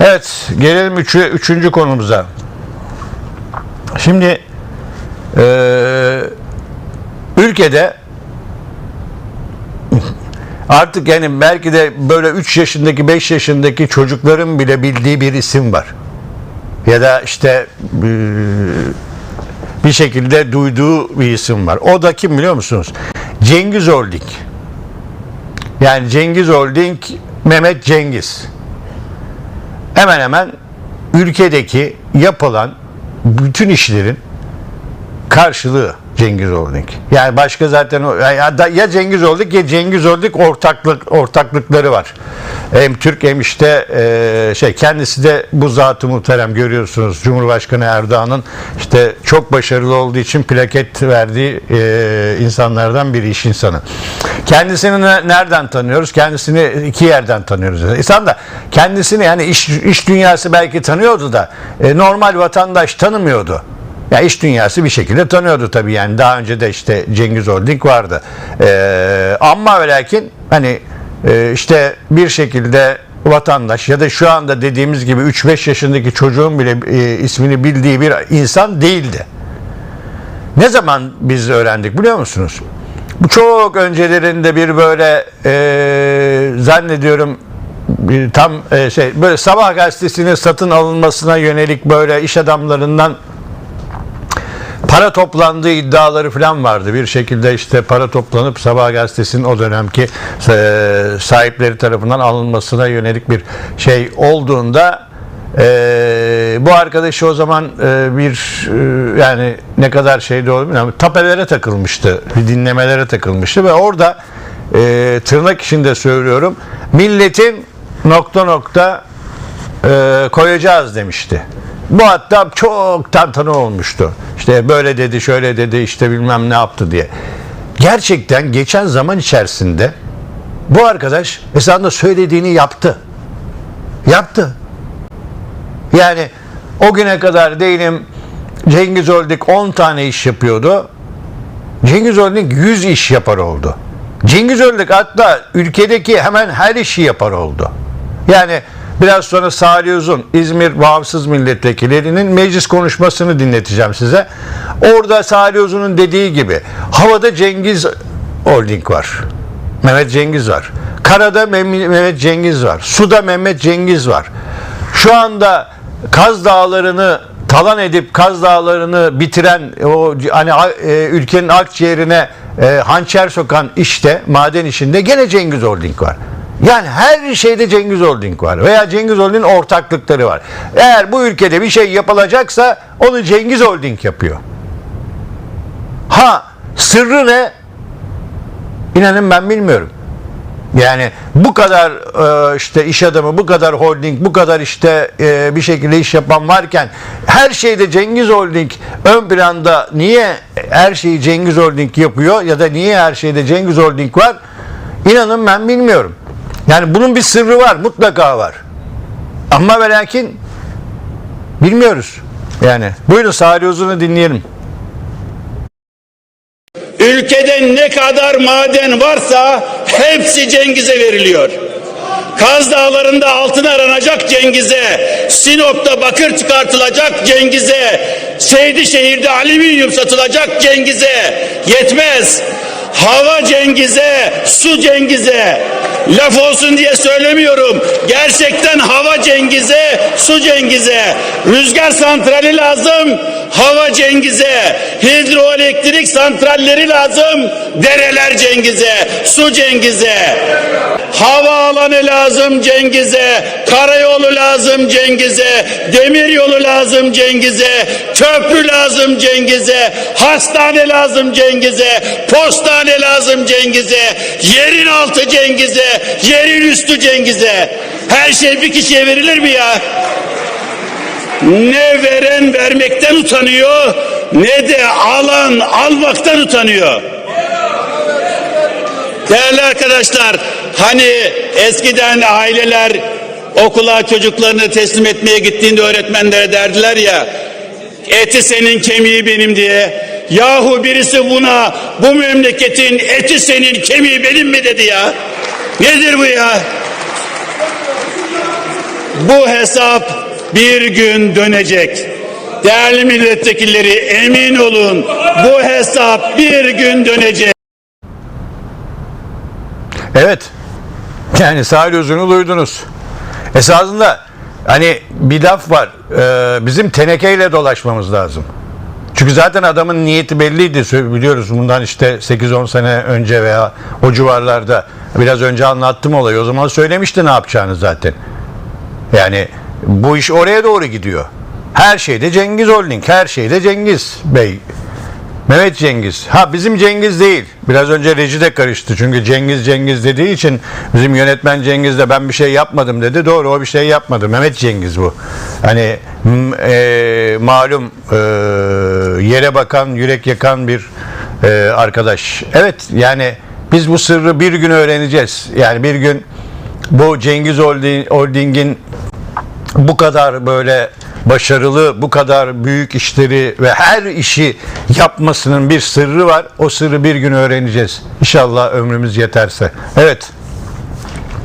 Evet, gelelim üçü, üçüncü konumuza. Şimdi eee, ülkede artık yani belki de böyle 3 yaşındaki 5 yaşındaki çocukların bile bildiği bir isim var. Ya da işte eee, bir şekilde duyduğu bir isim var. O da kim biliyor musunuz? Cengiz Holding. Yani Cengiz Holding Mehmet Cengiz hemen hemen ülkedeki yapılan bütün işlerin karşılığı Cengiz Holding. Yani başka zaten ya, ya Cengiz Holding ya Cengiz Holding ortaklık ortaklıkları var. Hem Türk hem işte e, şey kendisi de bu zatı muhterem görüyorsunuz. Cumhurbaşkanı Erdoğan'ın işte çok başarılı olduğu için plaket verdiği e, insanlardan biri iş insanı. Kendisini ne- nereden tanıyoruz? Kendisini iki yerden tanıyoruz. İnsan da kendisini yani iş, iş dünyası belki tanıyordu da e, normal vatandaş tanımıyordu. Ya iş dünyası bir şekilde tanıyordu tabii yani daha önce de işte Cengiz Holding vardı. Ee, ama ve lakin hani e, işte bir şekilde vatandaş ya da şu anda dediğimiz gibi 3-5 yaşındaki çocuğun bile e, ismini bildiği bir insan değildi. Ne zaman biz öğrendik biliyor musunuz? Bu çok öncelerinde bir böyle e, zannediyorum bir tam e, şey böyle sabah gazetesinin satın alınmasına yönelik böyle iş adamlarından para toplandığı iddiaları falan vardı. Bir şekilde işte para toplanıp Sabah gazetesinin o dönemki e, sahipleri tarafından alınmasına yönelik bir şey olduğunda e, bu arkadaşı o zaman e, bir e, yani ne kadar şeyde oldu bilmiyorum. Tapelere takılmıştı. Dinlemelere takılmıştı ve orada e, tırnak içinde söylüyorum milletin nokta nokta e, koyacağız demişti. Bu hatta çok tantana olmuştu. İşte böyle dedi, şöyle dedi, işte bilmem ne yaptı diye. Gerçekten geçen zaman içerisinde bu arkadaş esasında söylediğini yaptı. Yaptı. Yani o güne kadar değilim Cengiz Holding 10 tane iş yapıyordu. Cengiz Holding 100 iş yapar oldu. Cengiz Holding hatta ülkedeki hemen her işi yapar oldu. Yani biraz sonra Salih Uzun İzmir Bağımsız Milletvekillerinin meclis konuşmasını dinleteceğim size. Orada Salih Uzun'un dediği gibi havada Cengiz Holding var. Mehmet Cengiz var. Karada Mehmet Cengiz var. Suda Mehmet Cengiz var. Şu anda Kaz Dağları'nı talan edip Kaz Dağları'nı bitiren o hani e, ülkenin akciğerine e, hançer sokan işte maden işinde gene Cengiz Holding var. Yani her şeyde Cengiz Holding var veya Cengiz Holding'in ortaklıkları var. Eğer bu ülkede bir şey yapılacaksa onu Cengiz Holding yapıyor. Ha sırrı ne? İnanın ben bilmiyorum. Yani bu kadar e, işte iş adamı, bu kadar holding, bu kadar işte e, bir şekilde iş yapan varken her şeyde Cengiz Holding ön planda niye her şeyi Cengiz Holding yapıyor ya da niye her şeyde Cengiz Holding var? İnanın ben bilmiyorum. Yani bunun bir sırrı var, mutlaka var. Ama ve lakin bilmiyoruz. Yani buyurun Salih Uzun'u dinleyelim. Ülkede ne kadar maden varsa hepsi Cengiz'e veriliyor. Kaz Dağları'nda altın aranacak Cengiz'e, Sinop'ta bakır çıkartılacak Cengiz'e, Seydişehir'de alüminyum satılacak Cengiz'e. Yetmez. Hava Cengiz'e, su Cengiz'e. Laf olsun diye söylemiyorum. Gerçekten hava Cengiz'e, su Cengiz'e. Rüzgar santrali lazım, hava Cengiz'e. Hidroelektrik santralleri lazım, dereler Cengiz'e, su Cengiz'e. Hava alanı lazım Cengiz'e, karayolu lazım Cengiz'e, demir yolu lazım Cengiz'e, köprü lazım Cengiz'e, hastane lazım Cengiz'e, postane lazım Cengiz'e, yerin altı Cengiz'e, yerin üstü Cengiz'e. Her şey bir kişiye verilir mi ya? Ne veren vermekten utanıyor, ne de alan almaktan utanıyor. Değerli arkadaşlar, hani eskiden aileler okula çocuklarını teslim etmeye gittiğinde öğretmenlere derdiler ya, eti senin kemiği benim diye. Yahu birisi buna bu memleketin eti senin kemiği benim mi dedi ya? Nedir bu ya? Bu hesap bir gün dönecek. Değerli milletvekilleri emin olun bu hesap bir gün dönecek. Evet. Yani Salih Uzun'u duydunuz. Esasında hani bir laf var. e, bizim tenekeyle dolaşmamız lazım. Çünkü zaten adamın niyeti belliydi biliyoruz bundan işte 8-10 sene önce veya o civarlarda biraz önce anlattım olayı. O zaman söylemişti ne yapacağını zaten. Yani bu iş oraya doğru gidiyor. Her şeyde Cengiz Holding, her şeyde Cengiz Bey. Mehmet Cengiz. Ha bizim Cengiz değil. Biraz önce reji de karıştı. Çünkü Cengiz Cengiz dediği için bizim yönetmen Cengiz de ben bir şey yapmadım dedi. Doğru o bir şey yapmadı. Mehmet Cengiz bu. Hani e, malum e, yere bakan, yürek yakan bir e, arkadaş. Evet yani biz bu sırrı bir gün öğreneceğiz. Yani bir gün bu Cengiz Holding- Holding'in bu kadar böyle başarılı, bu kadar büyük işleri ve her işi yapmasının bir sırrı var. O sırrı bir gün öğreneceğiz. İnşallah ömrümüz yeterse. Evet.